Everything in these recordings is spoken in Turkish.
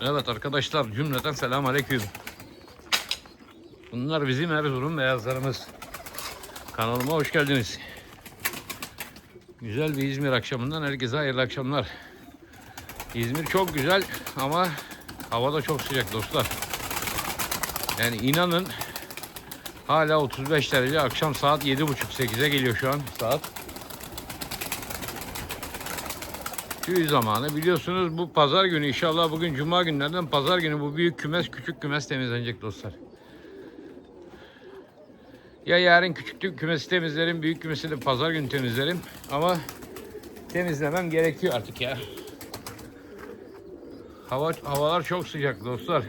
Evet arkadaşlar cümleten selam aleyküm. Bunlar bizim Erzurum beyazlarımız. Kanalıma hoş geldiniz. Güzel bir İzmir akşamından herkese hayırlı akşamlar. İzmir çok güzel ama hava da çok sıcak dostlar. Yani inanın hala 35 derece akşam saat 7.30-8'e geliyor şu an saat. Tüy zamanı. Biliyorsunuz bu pazar günü inşallah bugün cuma günlerden pazar günü bu büyük kümes küçük kümes temizlenecek dostlar. Ya yarın küçük kümesi temizlerim, büyük kümesi de pazar günü temizlerim. Ama temizlemem gerekiyor artık ya. Hava havalar çok sıcak dostlar.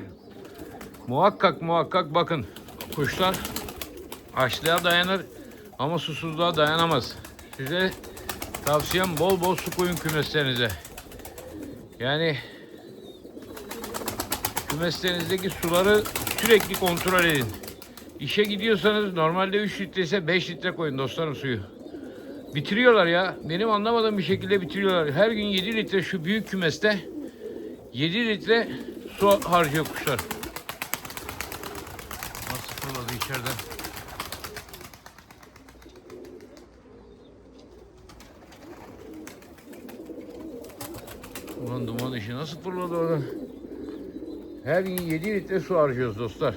Muhakkak muhakkak bakın kuşlar açlığa dayanır ama susuzluğa dayanamaz. Size Tavsiyem bol bol su koyun kümeslerinize. Yani kümeslerinizdeki suları sürekli kontrol edin. İşe gidiyorsanız normalde 3 litre ise 5 litre koyun dostlarım suyu. Bitiriyorlar ya. Benim anlamadığım bir şekilde bitiriyorlar. Her gün 7 litre şu büyük kümeste 7 litre su harcıyor kuşlar. Nasıl fırladı içeriden? Ulan duman işi nasıl fırladı orada? Her gün 7 litre su harcıyoruz dostlar.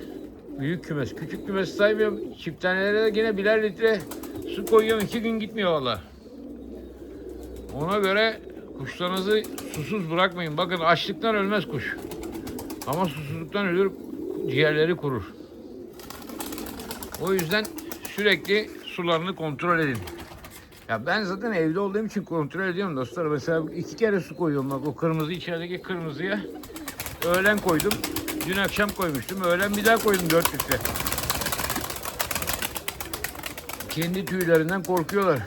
Büyük kümes. Küçük kümes saymıyorum. Çifthanelere de yine birer litre su koyuyorum. iki gün gitmiyor valla. Ona göre kuşlarınızı susuz bırakmayın. Bakın açlıktan ölmez kuş. Ama susuzluktan ölür, ciğerleri kurur. O yüzden sürekli sularını kontrol edin. Ya ben zaten evde olduğum için kontrol ediyorum dostlar. Mesela iki kere su koyuyorum bak o kırmızı içerideki kırmızıya. Öğlen koydum. Dün akşam koymuştum. Öğlen bir daha koydum 4 litre. Kendi tüylerinden korkuyorlar.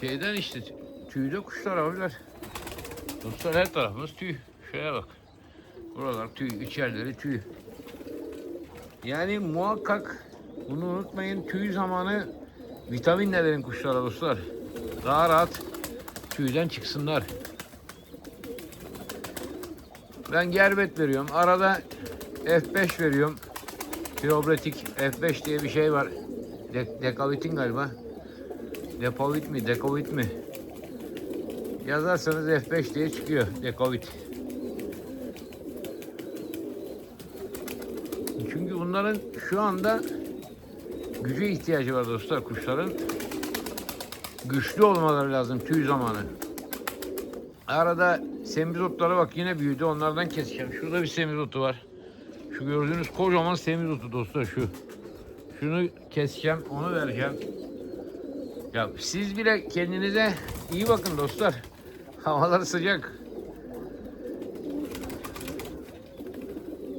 Şeyden işte tüyde kuşlar abiler. Dostlar her tarafımız tüy. Şuraya bak. Buralar tüy, içerileri tüy. Yani muhakkak bunu unutmayın. Tüy zamanı vitaminle verin kuşlara dostlar. Daha rahat tüyden çıksınlar. Ben gerbet veriyorum. Arada F5 veriyorum. Piobretik F5 diye bir şey var. De Dekavitin galiba. Depovit mi? Dekovit mi? Yazarsanız F5 diye çıkıyor. Dekovit. Çünkü bunların şu anda güce ihtiyacı var dostlar kuşların. Güçlü olmaları lazım tüy zamanı. Arada semizotlara bak yine büyüdü. Onlardan keseceğim. Şurada bir semizotu var. Şu gördüğünüz kocaman semizotu dostlar şu. Şunu keseceğim. Onu vereceğim. Ya siz bile kendinize iyi bakın dostlar. Havalar sıcak.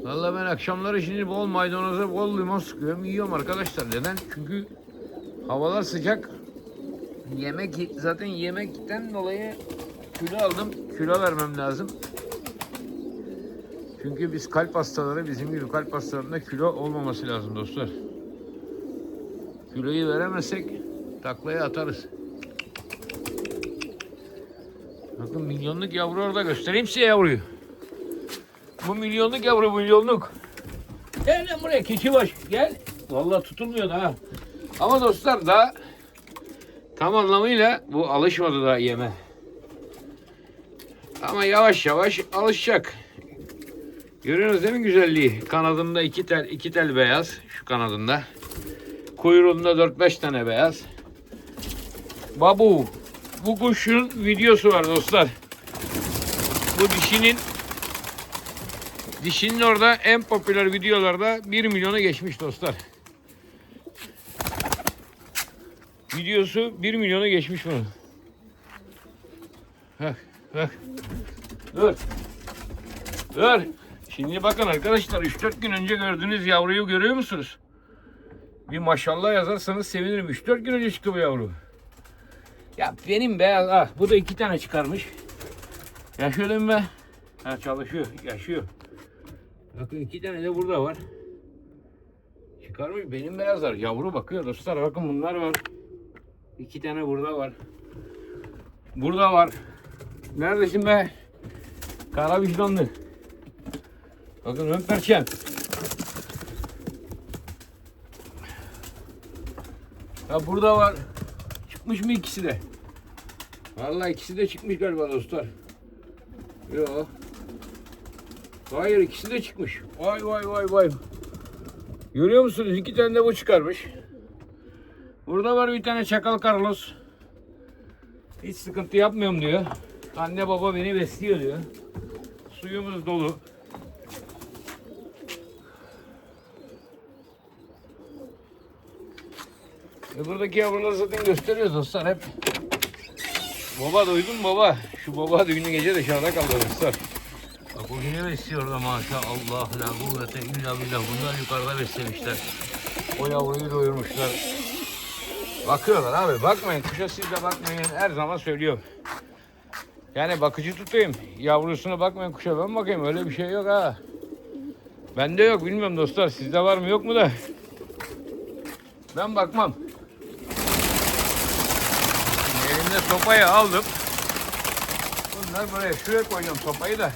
Vallahi ben akşamları şimdi bol maydanoza bol limon sıkıyorum. Yiyorum arkadaşlar. Neden? Çünkü havalar sıcak. Yemek zaten yemekten dolayı kilo aldım. Kilo vermem lazım. Çünkü biz kalp hastaları bizim gibi kalp hastalarında kilo olmaması lazım dostlar. Kiloyu veremezsek taklaya atarız. Bakın milyonluk yavru orada göstereyim size yavruyu. Bu milyonluk yavru milyonluk. Gel lan buraya keçi baş gel. Vallahi tutulmuyor da ha. Ama dostlar daha tam anlamıyla bu alışmadı daha yeme. Ama yavaş yavaş alışacak. Görüyorsunuz değil mi güzelliği? Kanadında iki tel, iki tel beyaz şu kanadında. Kuyruğunda 4-5 tane beyaz. Babu. Bu kuşun videosu var dostlar. Bu dişinin Dişinin orada en popüler videolarda 1 milyonu geçmiş dostlar. Videosu 1 milyonu geçmiş bunun. Bak bak. Dur. Dur. Şimdi bakın arkadaşlar 3-4 gün önce gördüğünüz yavruyu görüyor musunuz? Bir maşallah yazarsanız sevinirim. 3-4 gün önce çıktı bu yavru. Ya benim beyaz ah bu da iki tane çıkarmış. Yaşıyor değil mi be? Ha çalışıyor, yaşıyor. Bakın iki tane de burada var. Çıkarmış benim beyazlar. Yavru bakıyor dostlar. Bakın bunlar var. İki tane burada var. Burada var. Neredesin be? Kara vicdanlı. Bakın ön perçem. Ya burada var. Çıkmış mı ikisi de? Vallahi ikisi de çıkmış galiba dostlar. Yok. Hayır ikisi de çıkmış. Vay vay vay vay. Görüyor musunuz? İki tane de bu çıkarmış. Burada var bir tane çakal Carlos. Hiç sıkıntı yapmıyorum diyor. Anne baba beni besliyor diyor. Suyumuz dolu. E buradaki yavruları zaten gösteriyoruz dostlar hep. Baba duydun mu baba? Şu baba düğünü gece dışarıda kaldı dostlar. Bak o yine besliyor da maşallah la kuvvete illa billah bunlar yukarıda beslemişler. O yavruyu doyurmuşlar. Bakıyorlar abi bakmayın kuşa siz de bakmayın her zaman söylüyorum. Yani bakıcı tutayım yavrusuna bakmayın kuşa ben bakayım öyle bir şey yok ha. Bende yok bilmiyorum dostlar sizde var mı yok mu da. Ben bakmam. Elimde sopayı aldım. Bunlar buraya şuraya koyacağım sopayı da.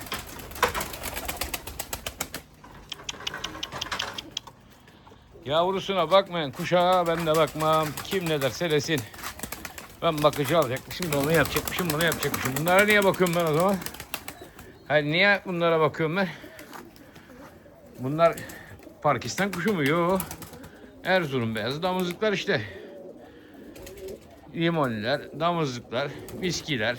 Yavrusuna bakmayın kuşağa ben de bakmam. Kim ne derse desin. Ben bakıcı alacakmışım da onu yapacakmışım bunu yapacakmışım. Bunlara niye bakıyorum ben o zaman? Hayır niye bunlara bakıyorum ben? Bunlar Pakistan kuşu mu? Yok. Erzurum beyazı damızlıklar işte. Limoniler, damızlıklar, viskiler.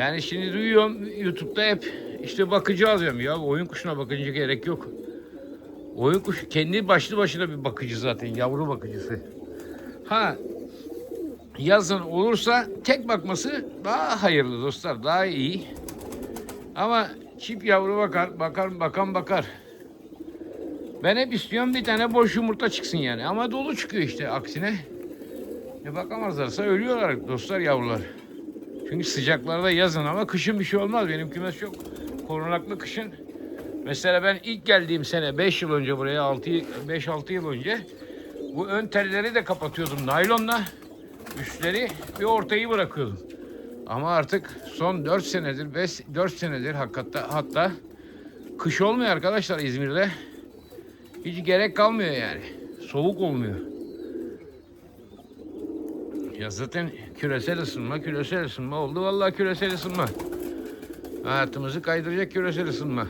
Yani şimdi duyuyorum YouTube'da hep işte bakıcı alıyorum ya oyun kuşuna bakınca gerek yok. Oyun kuşu kendi başlı başına bir bakıcı zaten yavru bakıcısı. Ha yazın olursa tek bakması daha hayırlı dostlar daha iyi. Ama çift yavru bakar bakar bakan bakar. Ben hep istiyorum bir tane boş yumurta çıksın yani ama dolu çıkıyor işte aksine. E bakamazlarsa ölüyorlar dostlar yavrular. Çünkü sıcaklarda yazın ama kışın bir şey olmaz. Benim kümes çok korunaklı kışın. Mesela ben ilk geldiğim sene 5 yıl önce buraya 6 5-6 yıl önce bu ön telleri de kapatıyordum naylonla. Üstleri ve ortayı bırakıyordum. Ama artık son 4 senedir 5 4 senedir hakikaten hatta kış olmuyor arkadaşlar İzmir'de. Hiç gerek kalmıyor yani. Soğuk olmuyor. Ya zaten küresel ısınma, küresel ısınma oldu. Vallahi küresel ısınma. Hayatımızı kaydıracak küresel ısınma.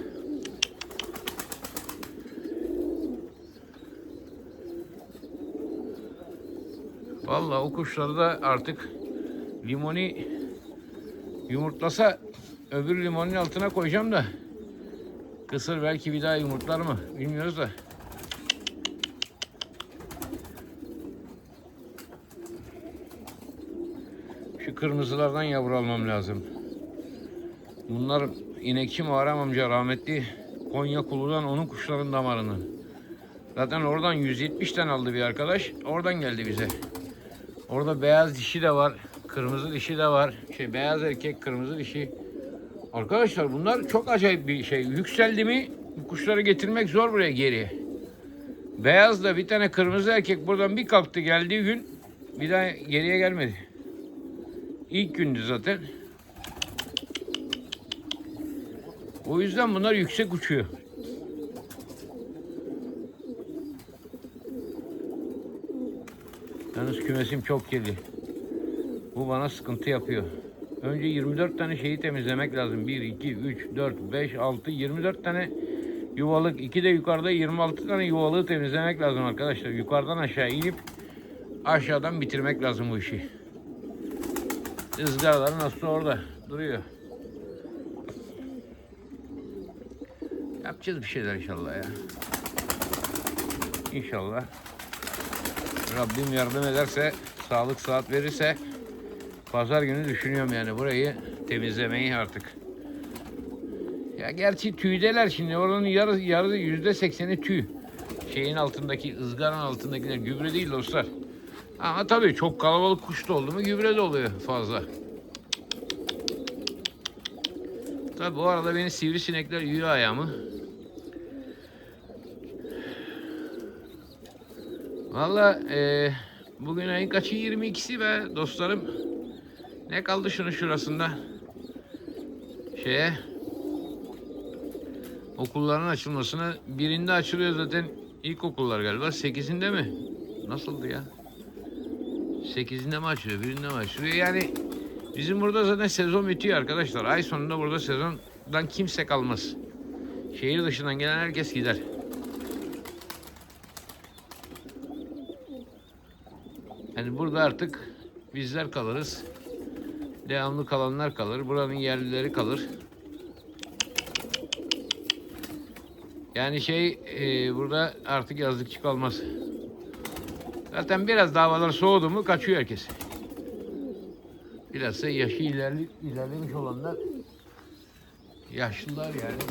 Vallahi o kuşları da artık limoni yumurtlasa öbür limonun altına koyacağım da kısır belki bir daha yumurtlar mı bilmiyoruz da. Kırmızılardan yavru almam lazım. Bunlar inekçi Muharrem amca rahmetli Konya Kulu'dan onun kuşların damarını. Zaten oradan 170 tane aldı bir arkadaş. Oradan geldi bize. Orada beyaz dişi de var. Kırmızı dişi de var. Şey beyaz erkek, kırmızı dişi. Arkadaşlar bunlar çok acayip bir şey. Yükseldi mi bu kuşları getirmek zor buraya geriye. Beyaz da bir tane kırmızı erkek buradan bir kalktı geldiği gün bir daha geriye gelmedi. İlk gündü zaten. O yüzden bunlar yüksek uçuyor. Yalnız kümesim çok kirli. Bu bana sıkıntı yapıyor. Önce 24 tane şeyi temizlemek lazım. 1, 2, 3, 4, 5, 6, 24 tane yuvalık. 2 de yukarıda 26 tane yuvalığı temizlemek lazım arkadaşlar. Yukarıdan aşağı inip aşağıdan bitirmek lazım bu işi. Izgaraları nasıl orada duruyor. Yapacağız bir şeyler inşallah ya. İnşallah. Rabbim yardım ederse, sağlık saat verirse pazar günü düşünüyorum yani burayı temizlemeyi artık. Ya gerçi tüydeler şimdi oranın yarı yarı yüzde sekseni tüy. Şeyin altındaki ızgaranın altındakiler gübre değil dostlar. Ama tabii çok kalabalık kuş da oldu mu gübre de oluyor fazla. Tabii bu arada beni sivrisinekler yiyor ayağımı. Valla e, bugün ayın kaçı 22'si be dostlarım. Ne kaldı şunun şurasında? Şeye okulların açılmasına birinde açılıyor zaten ilkokullar galiba. Sekizinde mi? Nasıldı ya? Sekizinde mi açılıyor? Birinde mi açılıyor? Yani bizim burada zaten sezon bitiyor arkadaşlar. Ay sonunda burada sezondan kimse kalmaz. Şehir dışından gelen herkes gider. Yani burada artık bizler kalırız. Devamlı kalanlar kalır. Buranın yerlileri kalır. Yani şey e, burada artık yazlıkçı kalmaz. Zaten biraz daha havalar soğudu mu kaçıyor herkes. Bilhassa yaşı ilerli, ilerlemiş olanlar yaşlılar yani.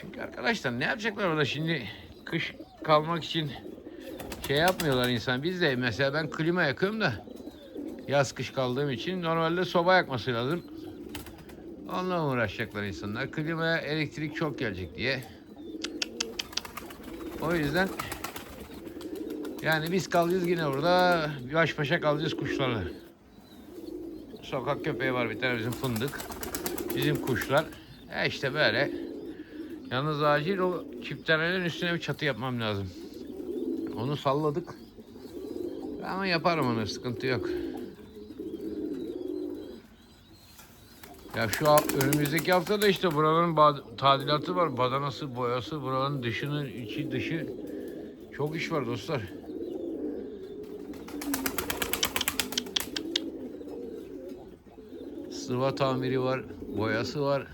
Çünkü arkadaşlar ne yapacaklar orada şimdi kış kalmak için şey yapmıyorlar insan. Biz de mesela ben klima yakıyorum da yaz kış kaldığım için normalde soba yakması lazım. Onunla uğraşacaklar insanlar. Klimaya elektrik çok gelecek diye. O yüzden yani biz kalacağız yine burada. Baş başa kalacağız kuşlarla. Sokak köpeği var bir tane bizim fındık. Bizim kuşlar. E işte böyle. Yalnız acil o çiftlerinin üstüne bir çatı yapmam lazım. Onu salladık. Ama yaparım onu sıkıntı yok. Ya şu önümüzdeki hafta da işte buranın tadilatı var. Badanası, boyası, buranın dışının içi dışı. Çok iş var dostlar. Sıva tamiri var, boyası var.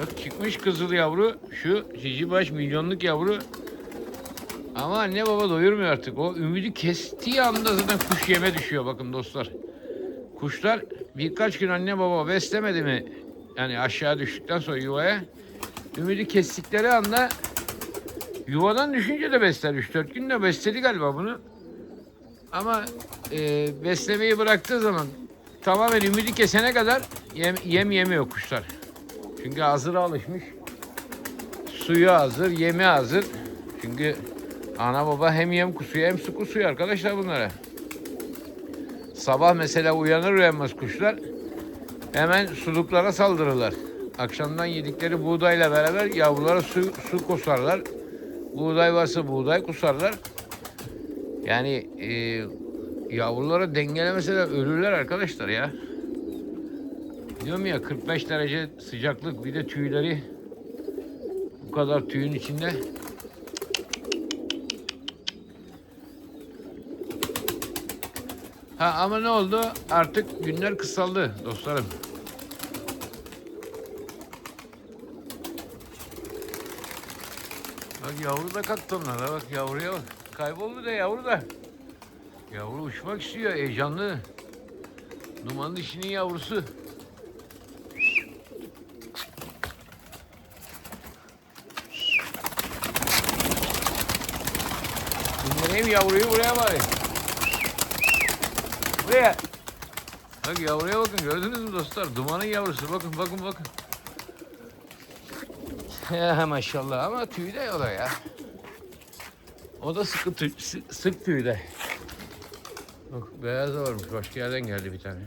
Bak çıkmış kızıl yavru. Şu cici baş milyonluk yavru. Ama anne baba doyurmuyor artık. O ümidi kestiği anda zaten kuş yeme düşüyor bakın dostlar. Kuşlar birkaç gün anne baba beslemedi mi? Yani aşağı düştükten sonra yuvaya ümidi kestikleri anda yuvadan düşünce de besler. 3-4 gün de besledi galiba bunu. Ama e, beslemeyi bıraktığı zaman tamamen ümidi kesene kadar yem, yem yemiyor kuşlar. Çünkü hazıra alışmış. Suyu hazır, yemi hazır. Çünkü ana baba hem yem kusuyor hem su kusuyor arkadaşlar bunlara. Sabah mesela uyanır uyanmaz kuşlar hemen suluklara saldırırlar. Akşamdan yedikleri buğdayla beraber yavrulara su, su kusarlar. Buğday varsa buğday kusarlar. Yani e, yavrulara dengelemeseler ölürler arkadaşlar ya. Diyorum ya 45 derece sıcaklık bir de tüyleri bu kadar tüyün içinde. Ha ama ne oldu? Artık günler kısaldı dostlarım. Bak yavru da kalktı onlara bak yavruya bak. Kayboldu da yavru da. Yavru uçmak istiyor heyecanlı. Duman dişinin yavrusu. Dinleneyim yavruyu buraya bari. Buraya. Bak yavruya bakın gördünüz mü dostlar? Dumanın yavrusu bakın bakın bakın. Ya maşallah ama tüy de o da ya. O da sıkı tüy, sık, sık tüy de. Bak beyaz da varmış başka yerden geldi bir tane.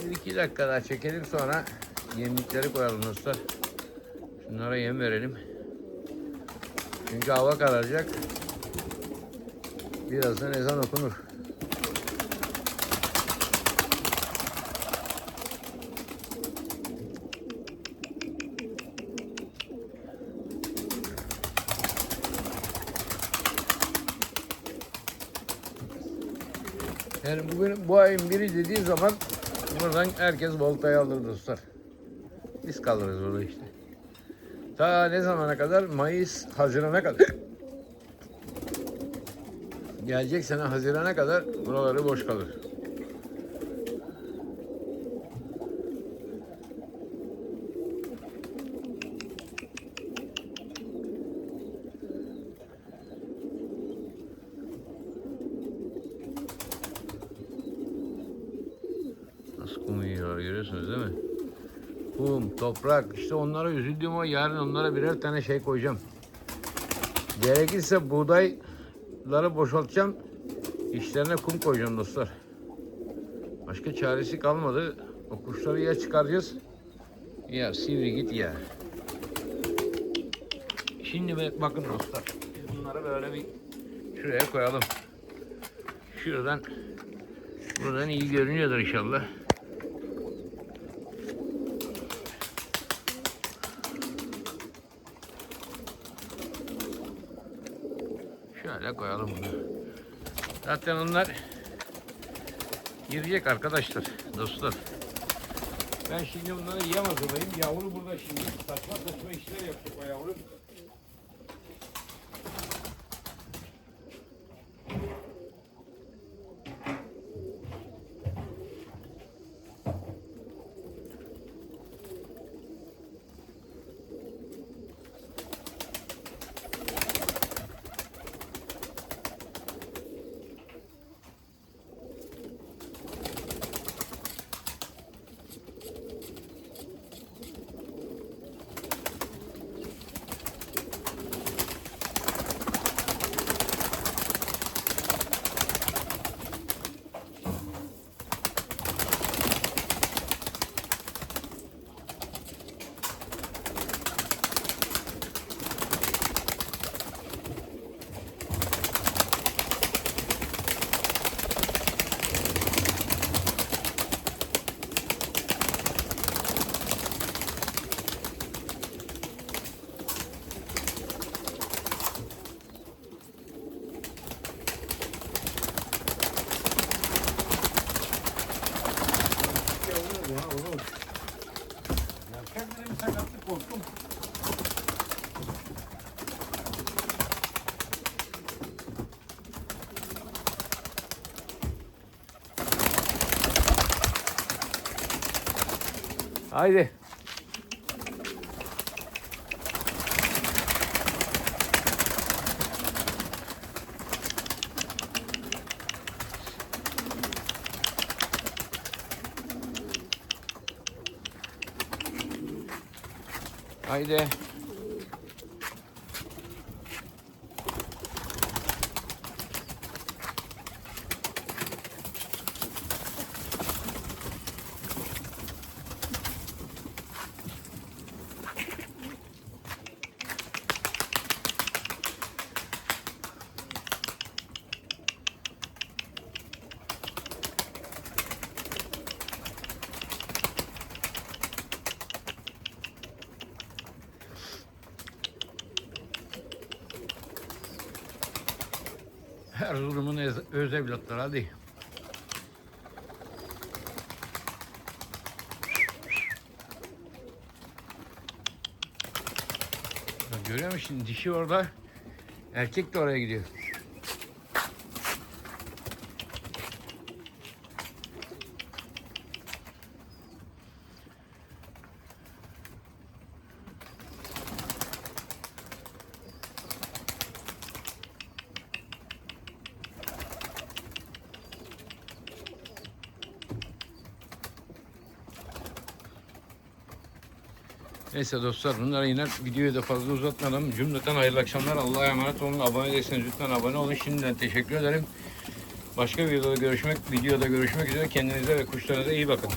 Bir iki dakika daha çekelim sonra yemlikleri koyalım dostlar. Şunlara yem verelim. Çünkü hava kararacak. Birazdan ezan okunur. Yani bugün bu ayın biri dediği zaman buradan herkes voltayı alır dostlar. Biz kalırız burada işte. Ta ne zamana kadar? Mayıs, Haziran'a kadar. Gelecek sene Haziran'a kadar buraları boş kalır. kum yiyorlar görüyorsunuz değil mi? Kum, toprak işte onlara üzüldüğüm o yarın onlara birer tane şey koyacağım. Gerekirse buğdayları boşaltacağım. İçlerine kum koyacağım dostlar. Başka çaresi kalmadı. O kuşları ya çıkaracağız ya sivri git ya. Şimdi bakın dostlar. Biz bunları böyle bir şuraya koyalım. Şuradan buradan iyi görünüyordur inşallah. Koyalım bunu. Zaten onlar girecek arkadaşlar, dostlar. Ben şimdi bunları yem hazırlayayım. Yavru burada şimdi saçma saçma işler yapacak o. Yavru はいではいで。Öz, öz evlatları hadi. Görüyor musun dişi orada, erkek de oraya gidiyor. Neyse dostlar bunlara yine videoyu da fazla uzatmadan cümleten hayırlı akşamlar. Allah'a emanet olun. Abone değilseniz lütfen abone olun. Şimdiden teşekkür ederim. Başka bir videoda görüşmek, videoda görüşmek üzere. Kendinize ve kuşlarınıza iyi bakın.